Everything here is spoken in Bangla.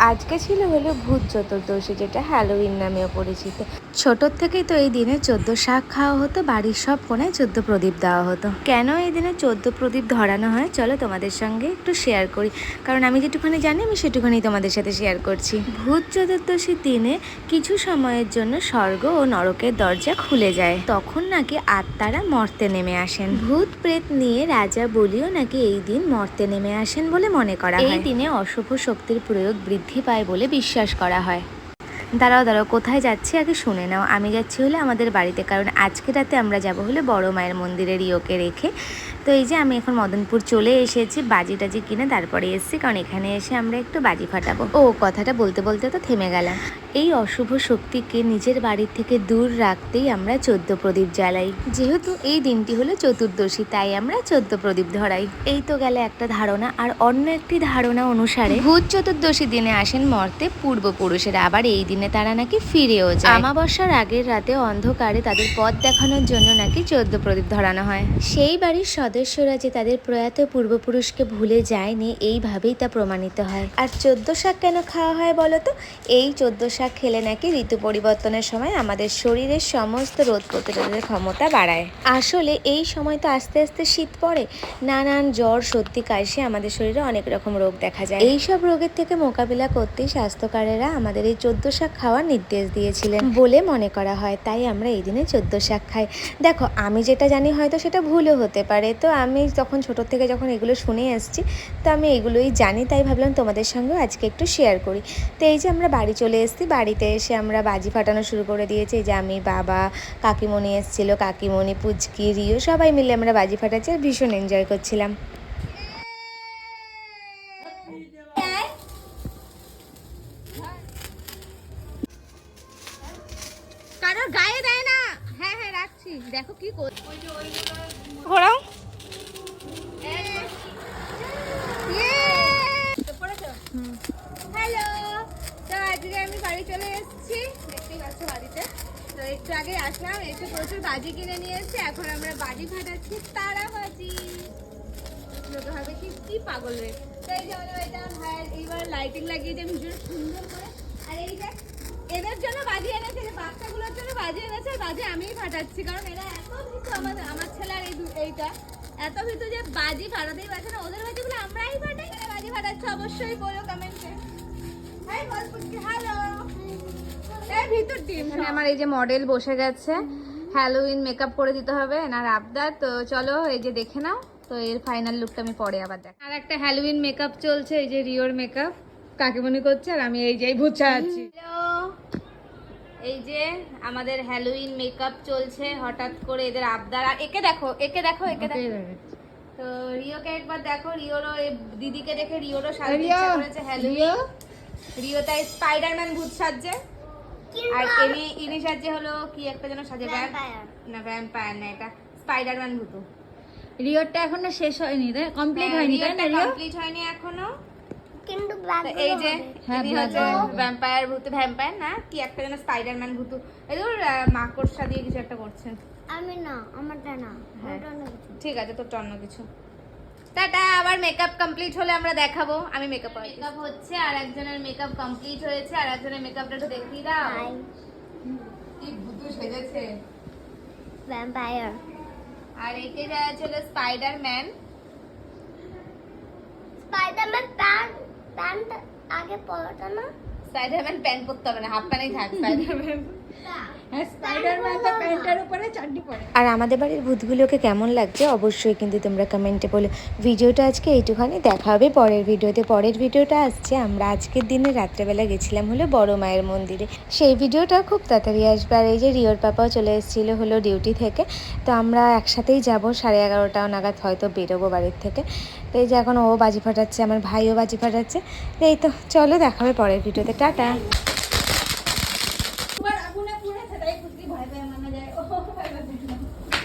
আজকে ছিল হলো ভূত চতুর্দশী যেটা হ্যালোউইন নামেও পরিচিত। ছোটোর থেকেই তো এই দিনে চোদ্দ শাক খাওয়া হতো বাড়ির সব কোনায় চোদ্দ প্রদীপ দেওয়া হতো। কেন এই দিনে চোদ্দ প্রদীপ ধরানো হয়? চলো তোমাদের সঙ্গে একটু শেয়ার করি। কারণ আমি যেটুখানি জানি আমি সেটুখানি তোমাদের সাথে শেয়ার করছি। ভূত চতুর্দশীর দিনে কিছু সময়ের জন্য স্বর্গ ও নরকের দরজা খুলে যায়। তখন নাকি আত্মারা মর্তে নেমে আসেন। ভূত প্রেত নিয়ে রাজা বলিও নাকি এই দিন মর্তে নেমে আসেন বলে মনে করা হয়। এই দিনে অশুভ শক্তির প্রয়োগ বৃদ্ধি পায় বলে বিশ্বাস করা হয়। দাঁড়াও দাঁড়াও, কোথায় যাচ্ছি আগে শুনে নাও। আমি যাচ্ছি হলে আমাদের বাড়িতে, কারণ আজকে রাতে আমরা যাব হলে বড় মায়ের মন্দিরের ইয়োকে রেখে তো এই যে আমি এখন মদনপুর চলে এসেছি বাজি টাজি কিনে তারপরে এসেছি, কারণ এখানে এসে আমরা একটু বাজি ফাটাবো। ও, কথাটা বলতে বলতে তো থেমে গেলাম। এই অশুভ শক্তিকে নিজের বাড়ির থেকে দূর রাখতেই আমরা চোদ্দ প্রদীপ জ্বালাই। যেহেতু এই দিনটি হলো চতুর্দশী, তাই আমরা চোদ্দ প্রদীপ ধরাই। এই তো গেলে একটা ধারণা, আর অন্য একটি ধারণা অনুসারে ভূত চতুর্দশী দিনে আসেন মর্তে পূর্বপুরুষেরা আবার এই দিনে তারা নাকি ফিরেও যায়। আমাবস্যার আগের রাতে অন্ধকারে তাদের পথ দেখানোর জন্য নাকি চোদ্দ প্রদীপ ধরানো হয়। সেই বাড়ির সদস্যরা যে তাদের প্রয়াত পূর্বপুরুষকে ভুলে যায়নি, এইভাবেই তা প্রমাণিত হয়। আর চোদ্দ শাক কেন খাওয়া হয় বলো তো? এই চোদ্দ শাক খেলে নাকি ঋতু পরিবর্তনের সময় আমাদের শরীরের সমস্ত রোধ প্রতিরোধের ক্ষমতা বাড়ায়। আসলে এই সময় তো আস্তে আস্তে শীত পড়ে, নানান জ্বর, সর্দি, কাশি আমাদের শরীরে অনেক রকম রোগ দেখা যায়। এই সব রোগের থেকে মোকাবিলা করতেই স্বাস্থ্যকারেরা আমাদের এই চোদ্দ শাক খাওয়ার নির্দেশ দিয়েছিলেন বলে মনে করা হয়। তাই আমরা এই দিনে চোদ্দ শাক খাই। দেখো, আমি যেটা জানি হয়তো সেটা ভুলও হতে পারে। তো আমি তখন ছোট থেকে যখন এগুলো শুনে আসছি তো আমি এগুলোই জানি তাই ভাবলাম তোমাদের সঙ্গেও আজকে একটু শেয়ার করি। তো এই যে আমরা বাড়ি চলে এসেছি বাড়িতে এসে আমরা বাজি ফাটানো শুরু করে দিয়েছি। যে আমি বাবা কাকিমণি এসেছিল কাকিমণি পুচকি রিও সবাই মিলে আমরা বাজি ফাটাচ্ছি আর ভীষণ এনজয় করছিলাম। কারোর গায়ে দেয় না। হ্যাঁ হ্যাঁ রাখছি। দেখো কি ঘোরাও হ্যালো তো আজকে আমি বাড়ি চলে এসেছি দেখতেই পাচ্ছ বাড়িতে তো একটু আগে আসলাম এসে প্রচুর বাজি কিনে নিয়ে এসেছি, এখন আমরা বাজি ফাটাচ্ছি তারা বাজি ভাবে কি কি পাগল রে। তো এই যে আমাদের এটা, ভাইয়ের এইবার লাইটিং লাগিয়েছে ভীষণ সুন্দর করে আর এই যে, এদের জন্য বাজি এনেছে বাচ্চাগুলোর জন্য বাজি এনেছে বাজি আমিই ফাটাচ্ছি, কারণ এরা এত ভীতু আমাদের আমার ছেলে আর এই এইটা। এত ভীতু যে বাজি ফাটাতেই পারছে না। ওদের বাজিগুলো আমরাই ফাটাই। বাজি ফাটাচ্ছে, অবশ্যই বলো কমেন্টে হাই বল হ্যালো ভিতর টিম এখানে আমার এই যে মডেল বসে গেছে। হ্যালোইন মেকআপ করে দিতে হবে এনার আবদার। তো চলো এই যে দেখে নাও। তো এর ফাইনাল লুকটা আমি পরে আবার দেখ আর একটা হ্যালোইন মেকআপ চলছে এই যে রিওর মেকআপ কাকিমণি করছে? আর আমি এই যেই ভুচা আছি। এই যে আমাদের হ্যালোইন মেকআপ চলছে হঠাৎ করে এদের আবদার। আর একে দেখো একে দেখো একে দেখো। তো রিওকে একবার দেখো রিওরও এই দিদিকে দেখে রিওরও সাজতে ইচ্ছা করেছে হ্যালোইন রিও তাই স্পাইডারম্যান ভূত সাজছে। আর ইনি ইনি সাজছে হলো কি একটা যেন সাজে ব্যাগ না ভ্যাম্পায়ার না এটা স্পাইডারম্যান ভূতু। রিওরটা এখনও শেষ হয়নি তাই কমপ্লিট হয়নি তাই না রিও? কমপ্লিট হয়নি এখনও। কিন্তু এই যে হ্যাঁ, ইনি হচ্ছে ভ্যাম্পায়ার ভূতু ভ্যাম্পায়ার না কি একটা যেন স্পাইডারম্যান ভূতু। এই ধর মাকড়সা দিয়ে কিছু একটা করছে। আমি না আমারটা না হ্যাঁ। ঠিক আছে তোর অন্য কিছু। টাটা আবার মেকআপ কমপ্লিট হলে আমরা দেখাবো। আমি মেকআপ মেকআপ হচ্ছে আর একজনের মেকআপ কমপ্লিট হয়েছে আর একজনের মেকআপটা একটু দেখিয়ে দাও। কি ভূতু সেজেছে। ভ্যাম্পায়ার আর একে দেওয়া ছিল স্পাইডারম্যান স্পাইডারম্যান প্যান্ট প্যান্ট আগে পড়াটা না? স্পাইডারম্যান প্যান্ট পরতে হবে না হাফ প্যান্টই থাক স্পাইডারম্যান পরে। আর আমাদের বাড়ির ভূতগুলোকে কেমন লাগছে অবশ্যই কিন্তু তোমরা কমেন্টে বলো। ভিডিওটা আজকে এইটুখানি, দেখা হবে পরের ভিডিওতে। পরের ভিডিওটা আসছে, আমরা আজকের দিনে রাত্রেবেলা গেছিলাম হলো বড় মায়ের মন্দিরে। সেই ভিডিওটা খুব তাড়াতাড়ি আসবে, আর এই যে রিওর পাপাও চলে এসেছিল হলো ডিউটি থেকে। তো আমরা একসাথেই যাব, সাড়ে এগারোটাও নাগাদ হয়তো বেরোবো বাড়ির থেকে। তো এই যে এখন ও বাজি ফাটাচ্ছে, আমার ভাইও বাজি ফাটাচ্ছে। তো এই তো, চলো দেখা হবে পরের ভিডিওতে। টাটা। कुछ भी भाई भाई माना जाए। ओ भाई भाई